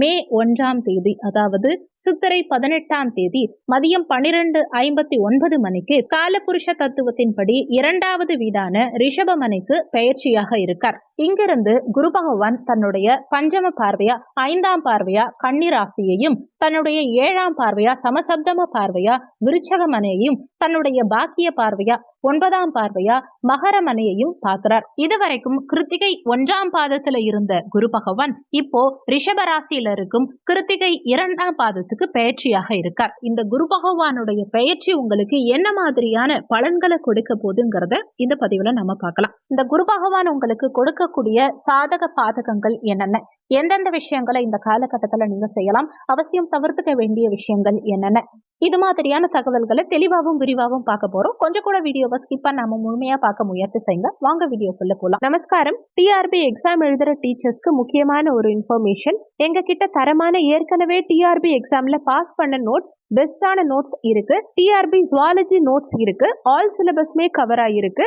மே ஒன்றாம் தேதி அதாவது சித்திரை பதினெட்டாம் தேதி மதியம் பனிரெண்டு ஐம்பத்தி ஒன்பது மணிக்கு காலபுருஷ தத்துவத்தின்படி இரண்டாவது வீடான ரிஷபமனைக்கு பயிற்சியாக இருக்கார். இங்கிருந்து குரு பகவான் தன்னுடைய பஞ்சம பார்வையா ஐந்தாம் பார்வையா கன்னிராசியையும் தன்னுடைய ஏழாம் பார்வையா சமசப்தம பார்வையா விருச்சகமனையையும் தன்னுடைய பாக்கிய பார்வையா ஒன்பதாம் பார்வையா மகரமனையையும் பார்க்கிறார். இதுவரைக்கும் கிருத்திகை ஒன்றாம் பாதத்துல இருந்த குரு பகவான் இப்போ ரிஷபராசியில இருக்கும் கிருத்திகை இரண்டாம் பாதத்துக்கு பயிற்சியாக இருக்கார். இந்த குரு பகவானுடைய பயிற்சி உங்களுக்கு என்ன மாதிரியான பலன்களை கொடுக்க போகுதுங்கிறத இந்த பதிவுல நம்ம பார்க்கலாம். இந்த குரு பகவான் உங்களுக்கு கொடுக்கக்கூடிய சாதக பாதகங்கள் என்னென்ன? எந்தெந்த விஷயங்களை இந்த காலகட்டத்துல நீங்க செய்யலாம்? அவசியம் தவிர்த்துக்க வேண்டிய விஷயங்கள் என்னென்ன? இது மாதிரியான தகவல்களை தெளிவாகவும் விரிவாகவும் பார்க்க போறோம். கொஞ்சம் கூட வீடியோவை ஸ்கிப் பண்ணாம முழுமையா பார்க்க முயற்சி செய்யுங்க. வாங்க வீடியோக்குள்ள போலாம். நமஸ்காரம். டிஆர்பி எக்ஸாம் எழுதுற டீச்சர்ஸ்க்கு முக்கியமான ஒரு இன்ஃபர்மேஷன் எங்க கிட்ட தரமான ஏற்கனவே டிஆர்பி எக்ஸாம்ல பாஸ் பண்ண நோட்ஸ் பெஸ்டான நோட்ஸ் இருக்கு. டிஆர்பி ஜுவாலஜி நோட்ஸ் இருக்கு. ஆல் சிலபஸ்மே கவர் ஆயிருக்கு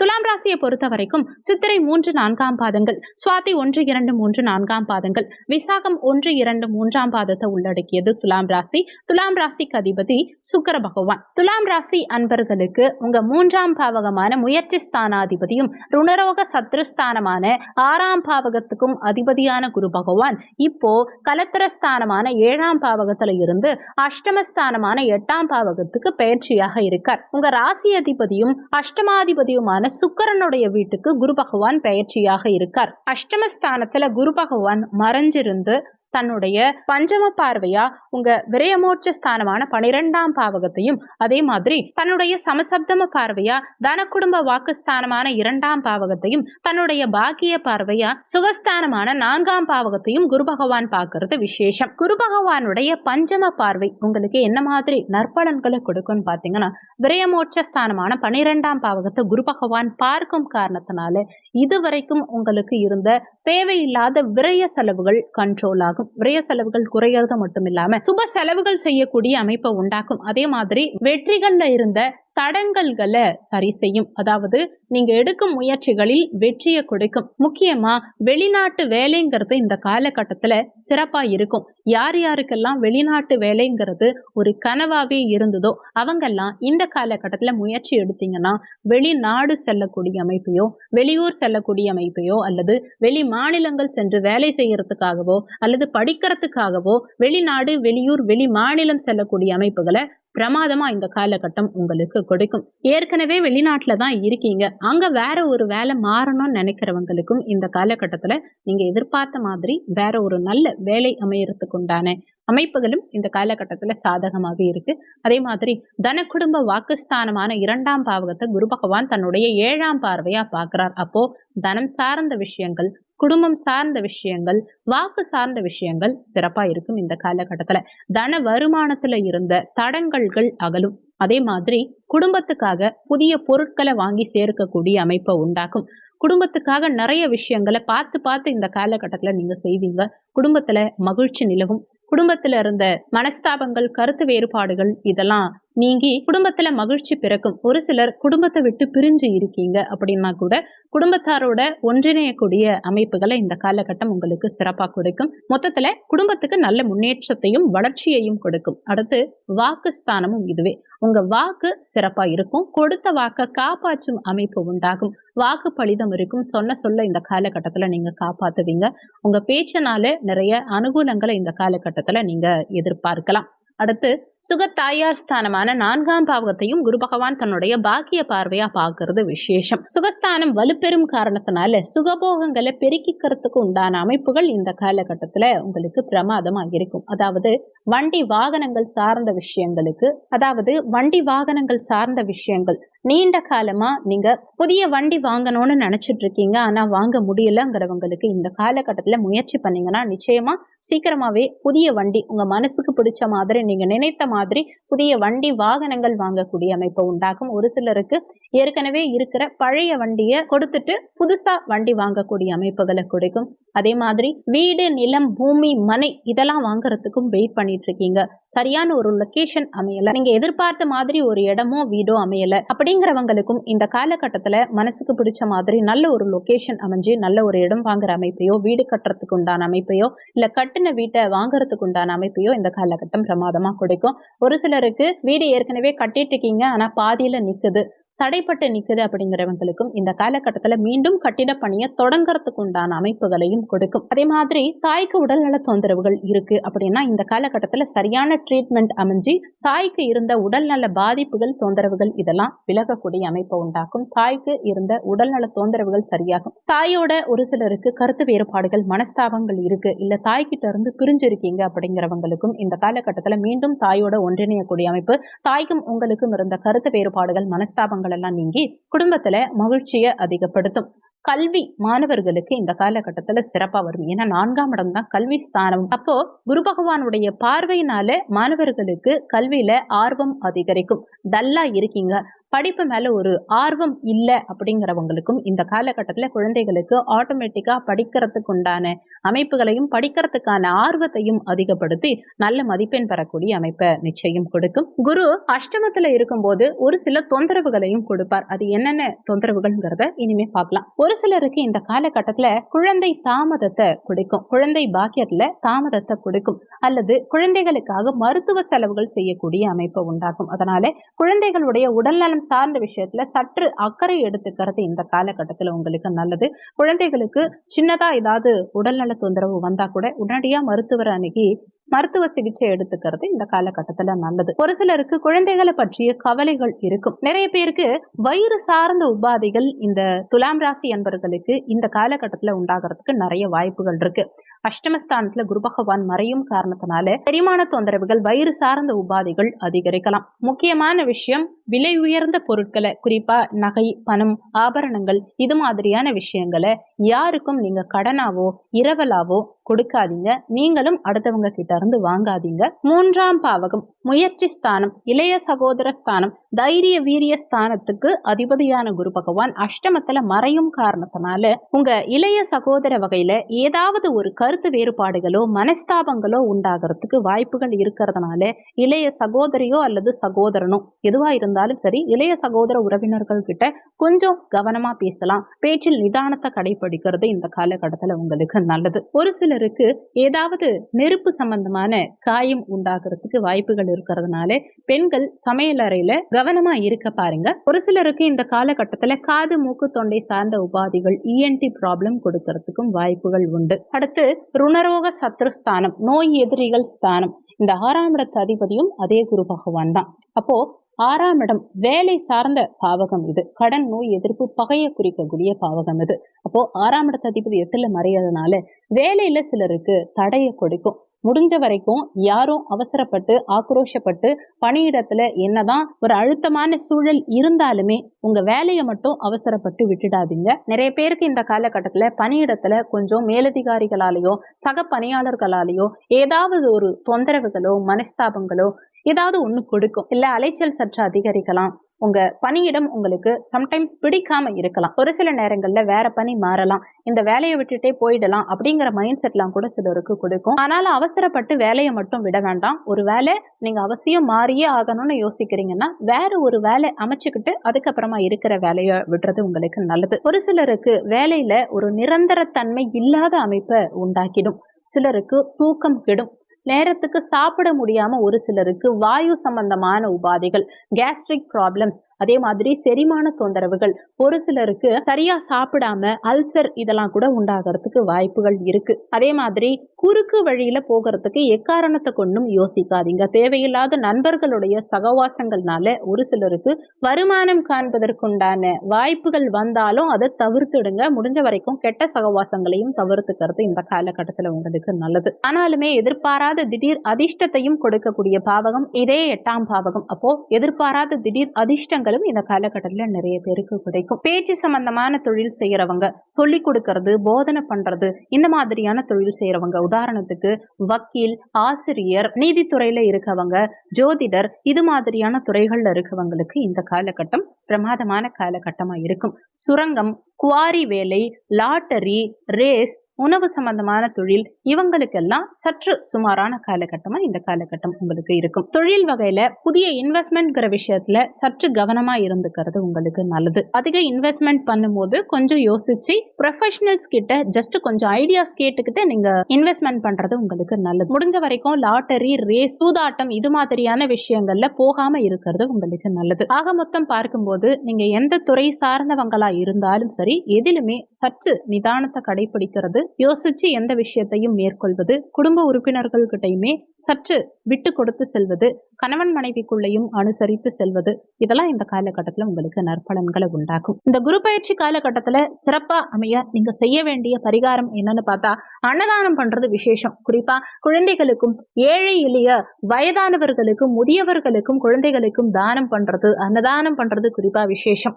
துலாம் ராசியை பொறுத்த வரைக்கும் சித்திரை மூன்று நான்காம் பாதங்கள் சுவாதி ஒன்று இரண்டு மூன்று நான்காம் பாதங்கள் விசாகம் ஒன்று இரண்டு மூன்றாம் பாதத்தை உள்ளடக்கியது துலாம் ராசி. துலாம் ராசிக்கு அதிபதி சுக்கர பகவான். துலாம் ராசி அன்பர்களுக்கு உங்க மூன்றாம் பாவகமான முயற்சி ஸ்தானாதிபதியும் ருணரோக சத்ருஸ்தானமான ஆறாம் பாவகத்துக்கும் அதிபதியான குரு பகவான். இப்போ கலத்திரஸ்தானமான ஏழாம் பாவகத்துல இருந்து அஷ்டமஸ்தானமான எட்டாம் பாவகத்துக்கு பயிற்சியாக இருக்கார். உங்க ராசி அதிபதியும் அஷ்டமாதிபதியுமான சுக்கரனுடைய வீட்டுக்கு குரு பகவான் பயிற்சியாக இருக்கார். அஷ்டமஸ்தானத்துல குரு பகவான் மறைஞ்சிருந்து தன்னுடைய பஞ்சம பார்வையா உங்க விரயமோட்ச ஸ்தானமான பனிரெண்டாம் பாவகத்தையும் அதே மாதிரி தன்னுடைய சமசப்தம பார்வையா தன குடும்ப வாக்குஸ்தானமான இரண்டாம் பாவகத்தையும் தன்னுடைய பாக்கிய பார்வையா சுகஸ்தானமான நான்காம் பாவகத்தையும் குரு பகவான் பார்க்கறது விசேஷம். குரு பகவானுடைய பஞ்சம பார்வை உங்களுக்கு என்ன மாதிரி நற்பலன்களை கொடுக்கும்னு பாத்தீங்கன்னா விரயமோட்ச ஸ்தானமான பனிரெண்டாம் பாவகத்தை குரு பகவான் பார்க்கும் காரணத்தினால இதுவரைக்கும் உங்களுக்கு இருந்த தேவையில்லாத விரய செலவுகள் கண்ட்ரோல் ஆகும் விரய செலவுகள் குறையறது மட்டும் இல்லாம சுப செலவுகள் செய்யக்கூடிய அமைப்பை உண்டாக்கும். அதே மாதிரி வெற்றிகள்ல இருந்த தடங்கல்களை சரி செய்யும். அதாவது நீங்க எடுக்கும் முயற்சிகளில் வெற்றியை கொடுக்கும். முக்கியமா வெளிநாட்டு வேலைங்கிறது இந்த காலகட்டத்துல சிறப்பா இருக்கும். யார் யாருக்கெல்லாம் வெளிநாட்டு வேலைங்கிறது ஒரு கனவாவே இருந்ததோ அவங்கெல்லாம் இந்த காலகட்டத்துல முயற்சி எடுத்தீங்கன்னா வெளிநாடு செல்லக்கூடிய அமைப்பையோ வெளியூர் செல்லக்கூடிய அமைப்பையோ அல்லது வெளி மாநிலங்கள் சென்று வேலை செய்யறதுக்காகவோ அல்லது படிக்கிறதுக்காகவோ வெளிநாடு வெளியூர் வெளி மாநிலம் செல்லக்கூடிய அமைப்புகளை பிரமாதமா இந்த காலகட்டம் உங்களுக்கு கொடுக்கும். ஏற்கனவே வெளிநாட்டுல தான் இருக்கீங்க. அங்க வேற ஒரு வேலை மாறணும்னு நினைக்கிறவங்களுக்கும் இந்த காலகட்டத்துல நீங்க எதிர்பார்த்த மாதிரி வேற ஒரு நல்ல வேலை அமையறதுக்கு உண்டான அமைப்புகளும் இந்த காலகட்டத்துல சாதகமாக இருக்கு. அதே மாதிரி தன குடும்ப வாக்குஸ்தானமான இரண்டாம் பாவகத்தை குரு பகவான் தன்னுடைய ஏழாம் பார்வையா பார்க்கிறார். அப்போ தனம் சார்ந்த விஷயங்கள் குடும்பம் சார்ந்த விஷயங்கள் வாக்கு சார்ந்த விஷயங்கள் சிறப்பா இருக்கும் இந்த காலகட்டத்துல. தன வருமானத்துல இருந்த தடங்கல்கள் அகலும். அதே மாதிரி குடும்பத்துக்காக புதிய பொருட்களை வாங்கி சேர்க்கக்கூடிய அமைப்பை உண்டாக்கும். குடும்பத்துக்காக நிறைய விஷயங்களை பார்த்து பார்த்து இந்த காலகட்டத்துல நீங்க செய்வீங்க. குடும்பத்துல மகிழ்ச்சி நிலவும். குடும்பத்துல இருந்த மனஸ்தாபங்கள் கருத்து வேறுபாடுகள் இதெல்லாம் நீங்கி குடும்பத்துல மகிழ்ச்சி பிறக்கும். ஒரு சிலர் குடும்பத்தை விட்டு பிரிஞ்சு இருக்கீங்க அப்படின்னா கூட குடும்பத்தாரோட ஒன்றிணையக்கூடிய அமைப்புகளை இந்த காலகட்டம் உங்களுக்கு சிறப்பாக கொடுக்கும். மொத்தத்துல குடும்பத்துக்கு நல்ல முன்னேற்றத்தையும் வளர்ச்சியையும் கொடுக்கும். அடுத்து வாக்கு ஸ்தானமும் இதுவே. உங்க வாக்கு சிறப்பா இருக்கும். கொடுத்த வாக்க காப்பாற்றும் அமைப்பு உண்டாகும். வாக்கு பலிதம் இருக்கும். சொன்ன சொல்ல இந்த காலகட்டத்துல நீங்க காப்பாத்துவீங்க. உங்க பேச்சனால நிறைய அனுகூலங்களை இந்த காலகட்டத்துல நீங்க எதிர்பார்க்கலாம். அடுத்து சுகத்தாயார் ஸ்தானமான நான்காம் பாவகத்தையும் குரு பகவான் தன்னுடைய பாக்கிய பார்வையா பார்க்கறது விசேஷம். சுகஸ்தானம் வலுப்பெறும் காரணத்தினால சுகபோகங்களை பெருக்கிக்கிறதுக்கு உண்டான அமைப்புகள் இந்த காலகட்டத்துல உங்களுக்கு பிரமாதமா இருக்கும். அதாவது வண்டி வாகனங்கள் சார்ந்த விஷயங்களுக்கு அதாவது வண்டி வாகனங்கள் சார்ந்த விஷயங்கள். நீண்ட காலமா நீங்க புதிய வண்டி வாங்கணும்னு நினைச்சிட்டு இருக்கீங்க ஆனா வாங்க முடியலங்கிறவங்களுக்கு இந்த காலகட்டத்துல முயற்சி பண்ணீங்கன்னா நிச்சயமா சீக்கிரமாவே புதிய வண்டி உங்க மனசுக்கு பிடிச்ச மாதிரி நீங்க நினைத்த மாதிரி புதிய வண்டி வாகனங்கள் வாங்கக்கூடிய அமைப்பு உண்டாகும். ஒரு சிலருக்கு ஏற்கனவே இருக்கிற பழைய வண்டியை கொடுத்துட்டு புதுசா வண்டி வாங்கக்கூடிய அமைப்புகளை கொடுக்கும். அதே மாதிரி வீடு நிலம் பூமி மனை இதெல்லாம் வாங்குறதுக்கும் வெயிட் பண்ணிட்டு இருக்கீங்க. சரியான ஒரு லொகேஷன் அமையல. நீங்க எதிர்பார்த்த மாதிரி ஒரு இடமோ வீடோ அமையல. அப்படிங்கிறவங்களுக்கும் இந்த காலகட்டத்துல மனசுக்கு பிடிச்ச மாதிரி நல்ல ஒரு லொகேஷன் அமைஞ்சு நல்ல ஒரு இடம் வாங்குற அமைப்பையோ வீடு கட்டுறதுக்கு உண்டான அமைப்பையோ இல்ல கட்டின வீட்டை வாங்குறதுக்கு உண்டான அமைப்பையோ இந்த காலகட்டம் பிரமாதமா கொடுக்கும். ஒரு சிலருக்கு வீடு ஏற்கனவே கட்டிட்டு இருக்கீங்க ஆனா பாதியில நிற்குது தடைப்பட்டு நிற்குது அப்படிங்கிறவங்களுக்கும் இந்த காலகட்டத்தில் மீண்டும் கட்டிட பணியை தொடங்குறதுக்கு உண்டான அமைப்புகளையும் கொடுக்கும். அதே மாதிரி தாய்க்கு உடல்நல தொந்தரவுகள் இருக்கு அப்படின்னா இந்த காலகட்டத்தில் சரியான ட்ரீட்மெண்ட் அமைஞ்சு தாய்க்கு இருந்த உடல்நல பாதிப்புகள் தொந்தரவுகள் இதெல்லாம் விலகக்கூடிய அமைப்பை உண்டாக்கும். தாய்க்கு இருந்த உடல்நல தொந்தரவுகள் சரியாகும். தாயோட ஒரு சிலருக்கு கருத்து வேறுபாடுகள் மனஸ்தாபங்கள் இருக்கு. இல்ல தாய்கிட்ட இருந்து பிரிஞ்சிருக்கீங்க அப்படிங்கிறவங்களுக்கும் இந்த காலகட்டத்தில் மீண்டும் தாயோட ஒன்றிணையக்கூடிய அமைப்பு தாய்க்கும் உங்களுக்கும் இருந்த கருத்து வேறுபாடுகள் மனஸ்தாபங்கள் எல்லாம் நீங்கி குடும்பத்துல மகிழ்ச்சியை அதிகப்படுத்தும். கல்வி மாணவர்களுக்கு இந்த காலகட்டத்துல சிறப்பா வரும். ஏன்னா நான்காம் இடம் தான் கல்வி ஸ்தானம். அப்போ குரு பகவானுடைய பார்வையினால மாணவர்களுக்கு கல்வியில ஆர்வம் அதிகரிக்கும். டல்லா இருக்கீங்க. படிப்பு மேல ஒரு ஆர்வம் இல்லை அப்படிங்கிறவங்களுக்கும் இந்த காலகட்டத்தில் குழந்தைகளுக்கு ஆட்டோமேட்டிக்கா படிக்கிறதுக்கு உண்டான அமைப்புகளையும் படிக்கிறதுக்கான ஆர்வத்தையும் அதிகப்படுத்தி நல்ல மதிப்பெண் பெறக்கூடிய அமைப்பை நிச்சயம் கொடுக்கும். குரு அஷ்டமத்துல இருக்கும்போது ஒரு சில தொந்தரவுகளையும் கொடுப்பார். அது என்னென்ன தொந்தரவுகள்ங்கிறத இனிமே பார்க்கலாம். ஒரு சிலருக்கு இந்த காலகட்டத்துல குழந்தை தாமதத்தை கொடுக்கும். குழந்தை பாக்கியத்துல தாமதத்தை கொடுக்கும். அல்லது குழந்தைகளுக்காக மருத்துவ செலவுகள் செய்யக்கூடிய அமைப்பு உண்டாகும். அதனால குழந்தைகளுடைய உடல்நலம் சார்ந்த விஷயத்துல சற்று அக்கறை எடுத்துக்கிறது இந்த காலகட்டத்துல உங்களுக்கு நல்லது. குழந்தைகளுக்கு சின்னதா ஏதாவது உடல்நல தொந்தரவு வந்தா கூட உடனடியா மருத்துவர் அணுகி மருத்துவ சிகிச்சை எடுத்துக்கிறது இந்த காலகட்டத்துல நல்லது. ஒரு சிலருக்கு குழந்தைகளை பற்றிய கவலைகள் இருக்கும். நிறைய பேருக்கு வயிறு சார்ந்த உபாதைகள் இந்த துலாம் ராசி என்பவர்களுக்கு இந்த காலகட்டத்துல உண்டாகிறதுக்கு நிறைய வாய்ப்புகள் இருக்கு. அஷ்டமஸ்தானத்துல குரு பகவான் மறையும் காரணத்தினால செரிமான தொந்தரவுகள் வயிறு சார்ந்த உபாதைகள் அதிகரிக்கலாம். முக்கியமான விஷயம் விலை உயர்ந்த பொருட்களை குறிப்பா நகை பணம் ஆபரணங்கள் இது மாதிரியான விஷயங்களை யாருக்கும் நீங்க கடனாவோ இரவலாவோ கொடுக்காதீங்க. நீங்களும் அடுத்தவங்க கிட்ட இருந்து வாங்காதீங்க. மூன்றாம் பாவகம் முயற்சி ஸ்தானம் இளைய சகோதர ஸ்தானம் தைரிய வீரிய ஸ்தானத்துக்கு அதிபதியான குரு பகவான் அஷ்டமத்துல மறையும் காரணத்தினால உங்க இளைய சகோதர வகையில ஏதாவது ஒரு கருத்து வேறுபாடுகளோ மனஸ்தாபங்களோ உண்டாகிறதுக்கு வாய்ப்புகள் இருக்கிறதுனால இளைய சகோதரியோ அல்லது சகோதரனோ எதுவா இருந்தாலும் சரி இளைய சகோதர உறவினர்கள் கிட்ட கொஞ்சம் கவனமா பேசலாம். பேச்சில் நிதானத்தை கடைபிடிக்கிறது இந்த காலகட்டத்துல உங்களுக்கு நல்லது. ஒரு சிலருக்கு ஏதாவது நெருப்பு சம்பந்தமான காயம் உண்டாகிறதுக்கு வாய்ப்புகள் இருக்கிறதுனால பெண்கள் சமையல் அறையில கவனமா இருக்க பாருங்க. ஒரு சிலருக்கு இந்த காலகட்டத்துல காது மூக்கு தொண்டை சார்ந்த உபாதிகள் இஎன்டி ப்ராப்ளம் கொடுக்கறதுக்கும் வாய்ப்புகள் உண்டு. அடுத்து ருணரோக சத்ருஸ்தானம் நோய் எதிரிகள் ஸ்தானம். இந்த ஆறாம் இடத்து அதிபதியும் அதே குரு பகவான் தான். அப்போ ஆறாம் இடம் வேலை சார்ந்த பாவகம் இது. கடன் நோய் எதிர்ப்பு பகையை குறிக்கக்கூடிய பாவகம் இது. அப்போ ஆறாம் இடத்து அதிபதி எட்டுல மறையறதுனால வேலையில சிலருக்கு தடையை கொடுக்கும். முடிஞ்ச வரைக்கும் யாரும் அவசரப்பட்டு ஆக்ரோஷப்பட்டு பணியிடத்துல என்னதான் ஒரு அழுத்தமான சூழல் இருந்தாலுமே உங்க வேலையை மட்டும் அவசரப்பட்டு விட்டுடாதீங்க. நிறைய பேருக்கு இந்த காலகட்டத்துல பணியிடத்துல கொஞ்சம் மேலதிகாரிகளாலேயோ சக பணியாளர்களாலேயோ ஏதாவது ஒரு தொந்தரவுகளோ மனஸ்தாபங்களோ ஏதாவது ஒன்று கொடுக்கும். இல்லை அலைச்சல் சற்று அதிகரிக்கலாம். உங்க பணியிடம் உங்களுக்கு சம்டைம்ஸ் பிடிக்காம இருக்கலாம். ஒரு சில நேரங்கள்ல வேற பணி மாறலாம். இந்த வேலையை விட்டுட்டே போயிடலாம் அப்படிங்கிற மைண்ட் செட்லாம் கூட சிலருக்கு கொடுக்கும். ஆனாலும் அவசரப்பட்டு வேலையை மட்டும் விட வேண்டாம். ஒரு வேலை நீங்க அவசியம் மாறியே ஆகணும்னு யோசிக்கிறீங்கன்னா வேற ஒரு வேலை அமைச்சுக்கிட்டு அதுக்கப்புறமா இருக்கிற வேலையை விடுறது உங்களுக்கு நல்லது. ஒரு சிலருக்கு வேலையில ஒரு நிரந்தரத்தன்மை இல்லாத அமைப்பை உண்டாக்கிடும். சிலருக்கு தூக்கம் கெடும். நேரத்துக்கு சாப்பிட முடியாம ஒரு சிலருக்கு வாயு சம்பந்தமான உபாதைகள் கேஸ்ட்ரிக் ப்ராப்ளம்ஸ் அதே மாதிரி செரிமான தொந்தரவுகள். ஒரு சிலருக்கு சரியா சாப்பிடாம அல்சர் இதெல்லாம் கூட உண்டாகிறதுக்கு வாய்ப்புகள் இருக்கு. அதே மாதிரி குறுக்கு வழியில போகிறதுக்கு எக்காரணத்தை கொண்டும் யோசிக்காதீங்க. தேவையில்லாத நண்பர்களுடைய சகவாசங்கள்னால ஒரு சிலருக்கு வருமானம் காண்பதற்குண்டான வாய்ப்புகள் வந்தாலும் அதை தவிர்த்துடுங்க முடிஞ்ச வரைக்கும் கெட்ட சகவாசங்களையும் தவிர்த்துக்கிறது இந்த காலகட்டத்துல உங்களுக்கு நல்லது. ஆனாலுமே எதிர்பாராத எதிர்பாராத திடீர் அதிர்ஷ்டத்தையும் கொடுக்கக்கூடிய பாவகம் இதே எட்டாம் பாவகம். அப்போ எதிர்பாராத திடீர் அதிர்ஷ்டங்களும் இந்த காலகட்டத்தில் நிறைய பேருக்கு கிடைக்கும். பேச்சு சம்பந்தமான தொழில் செய்யறவங்க சொல்லி கொடுக்கறது போதனை பண்றது இந்த மாதிரியான தொழில் செய்யறவங்க. உதாரணத்துக்கு வக்கீல் ஆசிரியர் நீதித்துறையில இருக்கவங்க ஜோதிடர் இது மாதிரியான துறைகள்ல இருக்கவங்களுக்கு இந்த காலகட்டம் பிரமாதமான காலகட்டமா இருக்கும். சுரங்கம் குவாரி வேலை லாட்டரி ரேஸ் உணவு சம்பந்தமான தொழில் இவங்களுக்கெல்லாம் சற்று சுமாரான காலகட்டமா இந்த காலகட்டம் உங்களுக்கு இருக்கும். தொழில் வகையில புதிய இன்வெஸ்ட்மெண்ட்ங்கிற விஷயத்துல சற்று கவனமா இருந்துக்கிறது உங்களுக்கு நல்லது. அதிக இன்வெஸ்ட்மெண்ட் பண்ணும்போது கொஞ்சம் யோசிச்சு ப்ரொஃபஷனல்ஸ் கிட்ட ஜஸ்ட் கொஞ்சம் ஐடியாஸ் கேட்டுக்கிட்டு நீங்க இன்வெஸ்ட்மெண்ட் பண்றது உங்களுக்கு நல்லது. முடிஞ்ச வரைக்கும் லாட்டரி ரேஸ் சூதாட்டம் இது மாதிரியான விஷயங்கள்ல போகாம இருக்கிறது உங்களுக்கு நல்லது. ஆக மொத்தம் பார்க்கும்போது நீங்க எந்த துறை சார்ந்தவங்களா இருந்தாலும் சரி எதிலுமே சற்று நிதானத்தை கடைபிடிக்கிறது யோசிச்சு எந்த விஷயத்தையும் மேற்கொள்வது குடும்ப உறுப்பினர்கள்கிட்டயுமே சற்று விட்டு கொடுத்து செல்வது கணவன் மனைவிக்குள்ளேயும் அனுசரித்து செல்வது இதெல்லாம் இந்த காலகட்டத்தில் உங்களுக்கு நற்பலன்களை உண்டாக்கும். இந்த குரு பயிற்சி காலகட்டத்தில் சிறப்பா அமைய நீங்க செய்ய வேண்டிய பரிகாரம் என்னன்னு பார்த்தா அன்னதானம் பண்றது விசேஷம். குறிப்பா குழந்தைகளுக்கும் ஏழை எளிய வயதானவர்களுக்கும் முதியவர்களுக்கும் குழந்தைகளுக்கும் தானம் பண்றது அன்னதானம் பண்றது குறிப்பா விசேஷம்.